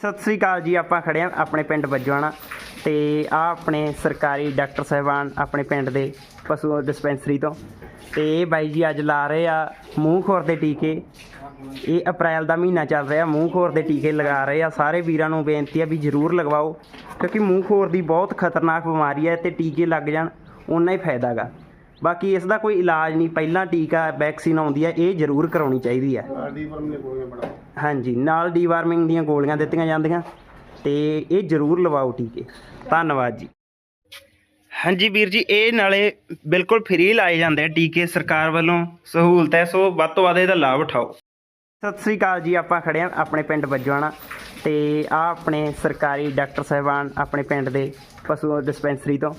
ਸਤਿ ਸ੍ਰੀ ਅਕਾਲ ਜੀ, ਆਪਾਂ ਖੜੇ ਆ ਆਪਣੇ ਪਿੰਡ ਬੱਜਵਾਣਾ ਤੇ ਆ ਆਪਣੇ ਸਰਕਾਰੀ ਡਾਕਟਰ ਸਾਹਿਬਾਨ ਆਪਣੇ ਪਿੰਡ ਦੇ ਪਸ਼ੂ ਡਿਸਪੈਂਸਰੀ ਤੋਂ। ਤੇ ਇਹ ਬਾਈ ਜੀ ਅੱਜ ਲਾ ਰਹੇ ਆ ਮੂੰਹ ਖੋਰ ਦੇ ਟੀਕੇ। ਇਹ ਅਪ੍ਰੈਲ ਦਾ ਮਹੀਨਾ ਚੱਲ ਰਿਹਾ ਮੂੰਹ ਖੋਰ ਦੇ ਟੀਕੇ ਲਗਾ ਰਹੇ ਆ। ਸਾਰੇ ਵੀਰਾਂ ਨੂੰ ਬੇਨਤੀ ਆ ਵੀ ਜ਼ਰੂਰ ਲਗਵਾਓ, ਕਿਉਂਕਿ ਮੂੰਹ ਖੋਰ ਦੀ ਬਹੁਤ ਖਤਰਨਾਕ ਬਿਮਾਰੀ ਹੈ ਤੇ ਟੀਕੇ ਲੱਗ ਜਾਣ ਉਨਾ ਹੀ ਫਾਇਦਾ ਗਾ। ਬਾਕੀ ਇਸ ਦਾ ਕੋਈ ਇਲਾਜ ਨਹੀਂ ਪਹਿਲਾਂ ਟੀਕਾ ਵੈਕਸੀਨ ਆਉਂਦੀ ਹੈ ਇਹ ਜ਼ਰੂਰ ਕਰਾਉਣੀ ਚਾਹੀਦੀ ਹੈ। ਹਾਂਜੀ ਨਾਲ ਡੀਵਾਰਮਿੰਗ ਦੀਆਂ ਗੋਲੀਆਂ ਦਿੱਤੀਆਂ ਜਾਂਦੀਆਂ ਤੇ ਇਹ ਜ਼ਰੂਰ ਲਵਾਓ ਟੀਕੇ। ਧੰਨਵਾਦ ਜੀ। ਹਾਂਜੀ ਵੀਰ ਜੀ ਇਹ ਨਾਲੇ ਬਿਲਕੁਲ ਫ੍ਰੀ ਲਾਏ ਜਾਂਦੇ ਆ ਟੀਕੇ ਸਰਕਾਰ ਵੱਲੋਂ ਸਹੂਲਤ ਹੈ ਸੋ ਵੱਧ ਤੋਂ ਵੱਧ ਇਹਦਾ ਲਾਭ ਉਠਾਓ। ਸਤਿ ਸ੍ਰੀ ਅਕਾਲ ਜੀ ਆਪਾਂ ਖੜੇ ਆ ਆਪਣੇ ਪਿੰਡ ਬੱਜਵਾਣਾ। ਤੇ ਆ ਆਪਣੇ ਸਰਕਾਰੀ ਡਾਕਟਰ ਸਾਹਿਬਾਨ ਆਪਣੇ ਪਿੰਡ ਦੇ ਪਸ਼ੂ ਡਿਸਪੈਂਸਰੀ ਤੋਂ।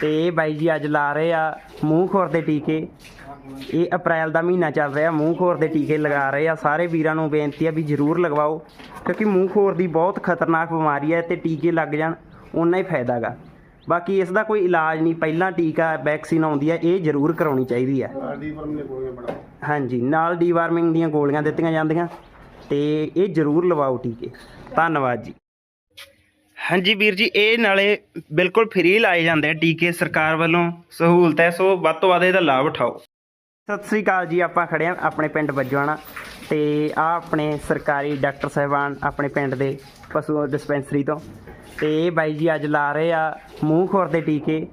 ਤੇ ਇਹ ਬਾਈ ਜੀ ਅੱਜ ਲਾ ਰਹੇ ਆ ਮੂੰਹ ਖੋਰ ਦੇ ਟੀਕੇ। ਇਹ ਅਪ੍ਰੈਲ ਦਾ ਮਹੀਨਾ ਚੱਲ ਰਿਹਾ ਮੂੰਹ ਖੋਰ ਦੇ ਟੀਕੇ ਲਗਾ ਰਹੇ ਆ। ਸਾਰੇ ਵੀਰਾਂ ਨੂੰ ਬੇਨਤੀ ਆ ਵੀ ਜ਼ਰੂਰ ਲਗਵਾਓ ਕਿਉਂਕਿ ਮੂੰਹ ਖੋਰ ਦੀ ਬਹੁਤ ਖਤਰਨਾਕ ਬਿਮਾਰੀ ਹੈ ਤੇ ਟੀਕੇ ਲੱਗ ਜਾਣ ਉਨਾ ਹੀ ਫਾਇਦਾ ਗਾ। ਬਾਕੀ ਇਸ ਦਾ ਕੋਈ ਇਲਾਜ ਨਹੀਂ ਪਹਿਲਾਂ ਟੀਕਾ ਵੈਕਸੀਨ ਆਉਂਦੀ ਹੈ ਇਹ ਜ਼ਰੂਰ ਕਰਾਉਣੀ ਚਾਹੀਦੀ ਹੈ ਹਾਂਜੀ ਨਾਲ ਡੀਵਾਰਮਿੰਗ ਦੀਆਂ ਗੋਲੀਆਂ ਦਿੱਤੀਆਂ ਜਾਂਦੀਆਂ। ਤੇ ਇਹ ਜ਼ਰੂਰ ਲਵਾਓ ਟੀਕੇ। ਧੰਨਵਾਦ ਜੀ। ਹਾਂਜੀ ਵੀਰ ਜੀ ਇਹ ਨਾਲੇ ਬਿਲਕੁਲ ਫ੍ਰੀ ਲਾਏ ਜਾਂਦੇ ਆ ਟੀਕੇ ਸਰਕਾਰ ਵੱਲੋਂ। ਸਹੂਲਤ ਹੈ ਸੋ ਵੱਧ ਤੋਂ ਵੱਧ ਇਹਦਾ ਲਾਭ ਉਠਾਓ। ਸਤਿ ਸ੍ਰੀ ਅਕਾਲ ਜੀ ਆਪਾਂ ਖੜੇ ਆ ਆਪਣੇ ਪਿੰਡ ਬੱਜਵਾਣਾ ਤੇ ਆ ਆਪਣੇ ਸਰਕਾਰੀ ਡਾਕਟਰ ਸਾਹਿਬਾਨ ਆਪਣੇ ਪਿੰਡ ਦੇ ਪਸ਼ੂ ਡਿਸਪੈਂਸਰੀ ਤੋਂ। ਤੇ ਇਹ ਬਾਈ ਜੀ ਅੱਜ ਲਾ ਰਹੇ ਆ ਮੂੰਹ ਖੋਰ ਦੇ ਟੀਕੇ।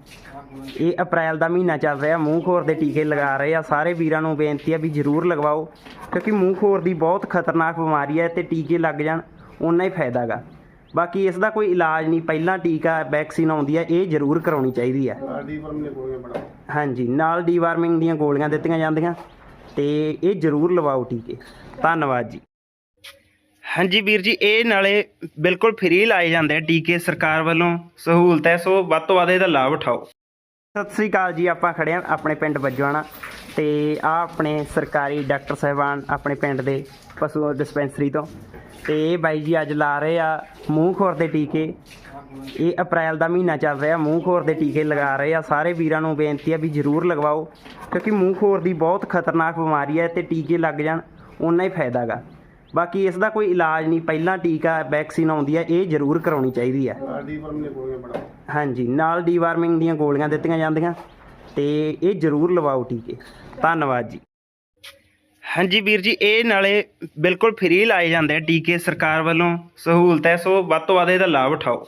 ਇਹ ਅਪ੍ਰੈਲ ਦਾ ਮਹੀਨਾ ਚੱਲ ਰਿਹਾ ਮੂੰਹ ਖੋਰ ਦੇ ਟੀਕੇ ਲਗਾ ਰਹੇ ਆ। ਸਾਰੇ ਵੀਰਾਂ ਨੂੰ ਬੇਨਤੀ ਆ ਵੀ ਜ਼ਰੂਰ ਲਗਵਾਓ ਕਿਉਂਕਿ ਮੂੰਹ ਖੋਰ ਦੀ ਬਹੁਤ ਖਤਰਨਾਕ ਬਿਮਾਰੀ ਹੈ ਤੇ ਟੀਕੇ ਲੱਗ ਜਾਣ ਉਨਾ ਹੀ ਫਾਇਦਾ ਗਾ। ਬਾਕੀ ਇਸ ਦਾ ਕੋਈ ਇਲਾਜ ਨਹੀਂ ਪਹਿਲਾਂ ਟੀਕਾ ਵੈਕਸੀਨ ਆਉਂਦੀ ਹੈ ਇਹ ਜ਼ਰੂਰ ਕਰਾਉਣੀ ਚਾਹੀਦੀ ਹੈ ਹਾਂਜੀ ਨਾਲ ਡੀਵਾਰਮਿੰਗ ਦੀਆਂ ਗੋਲੀਆਂ ਦਿੱਤੀਆਂ ਜਾਂਦੀਆਂ ਤੇ ਇਹ ਜ਼ਰੂਰ ਲਵਾਓ ਟੀਕੇ। ਧੰਨਵਾਦ ਜੀ। ਹਾਂਜੀ ਵੀਰ ਜੀ ਇਹ ਨਾਲੇ ਬਿਲਕੁਲ ਫ੍ਰੀ ਲਾਏ ਜਾਂਦੇ ਆ ਟੀਕੇ ਸਰਕਾਰ ਵੱਲੋਂ ਸਹੂਲਤ ਹੈ ਸੋ ਵੱਧ ਤੋਂ ਵੱਧ ਇਹਦਾ ਲਾਭ ਉਠਾਓ। ਸਤਿ ਸ੍ਰੀ ਅਕਾਲ ਜੀ, ਆਪਾਂ ਖੜੇ ਆ ਆਪਣੇ ਪਿੰਡ ਬੱਜਵਾਣਾ ਤੇ ਆ ਆਪਣੇ ਸਰਕਾਰੀ ਡਾਕਟਰ ਸਾਹਿਬਾਨ ਆਪਣੇ ਪਿੰਡ ਦੇ ਪਸ਼ੂ ਡਿਸਪੈਂਸਰੀ ਤੋਂ। ਤੇ ਇਹ ਬਾਈ ਜੀ ਅੱਜ ਲਾ ਰਹੇ ਆ ਮੂੰਹ ਖੋਰ ਦੇ ਟੀਕੇ। ਇਹ ਅਪ੍ਰੈਲ ਦਾ ਮਹੀਨਾ ਚੱਲ ਰਿਹਾ, ਮੂੰਹ ਖੋਰ ਦੇ ਟੀਕੇ ਲਗਾ ਰਹੇ ਆ। ਸਾਰੇ ਵੀਰਾਂ ਨੂੰ ਬੇਨਤੀ ਆ ਵੀ ਜ਼ਰੂਰ ਲਗਵਾਓ, ਕਿਉਂਕਿ ਮੂੰਹ ਖੋਰ ਦੀ ਬਹੁਤ ਖਤਰਨਾਕ ਬਿਮਾਰੀ ਹੈ ਤੇ ਟੀਕੇ ਲੱਗ ਜਾਣ ਉਨਾ ਹੀ ਫਾਇਦਾ ਗਾ। ਬਾਕੀ ਇਸ ਦਾ ਕੋਈ ਇਲਾਜ ਨਹੀਂ ਪਹਿਲਾਂ ਟੀਕਾ ਵੈਕਸੀਨ ਆਉਂਦੀ ਹੈ ਇਹ ਜ਼ਰੂਰ ਕਰਾਉਣੀ ਚਾਹੀਦੀ ਹੈ। ਹਾਂਜੀ ਨਾਲ ਡੀਵਾਰਮਿੰਗ ਦੀਆਂ ਗੋਲੀਆਂ ਦਿੱਤੀਆਂ ਜਾਂਦੀਆਂ ਤੇ ਇਹ ਜ਼ਰੂਰ ਲਵਾਓ ਟੀਕੇ। ਧੰਨਵਾਦ ਜੀ। ਹਾਂਜੀ ਵੀਰ ਜੀ ਇਹ ਨਾਲੇ ਬਿਲਕੁਲ ਫ੍ਰੀ ਲਾਏ ਜਾਂਦੇ ਆ ਟੀਕੇ ਸਰਕਾਰ ਵੱਲੋਂ ਸਹੂਲਤ ਹੈ ਸੋ ਵੱਧ ਤੋਂ ਵੱਧ ਇਹਦਾ ਲਾਭ ਉਠਾਓ।